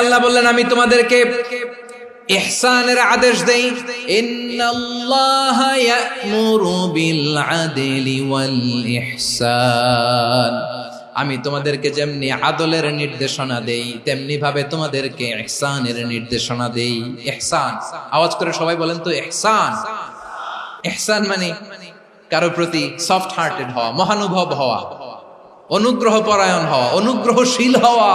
আল্লাহ বললেন, আমি তোমাদেরকে ইহসানের আদেশ দেই। ইন্নাল্লাহ ইয়ামুরু বিল আদলি ওয়াল ইহসান আমি তোমাদেরকে যেমনি আদলের নির্দেশনা দেই তেমনি ভাবে তোমাদেরকে ইহসানের নির্দেশনা দেই। ইহসান, আওয়াজ করে সবাই বলেন তো, ইহসান। ইহসান মানে কারও প্রতি সফট হার্টেড হওয়া, মহানুভব হওয়া অনুগ্রহ পরায়ণ হওয়া, অনুগ্রহশীল হওয়া।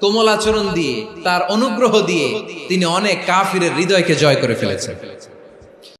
কোমল আচরণ দিয়ে তার অনুগ্রহ দিয়ে তিনি অনেক কাফিরের হৃদয়কে জয় করে ফেলেছেন।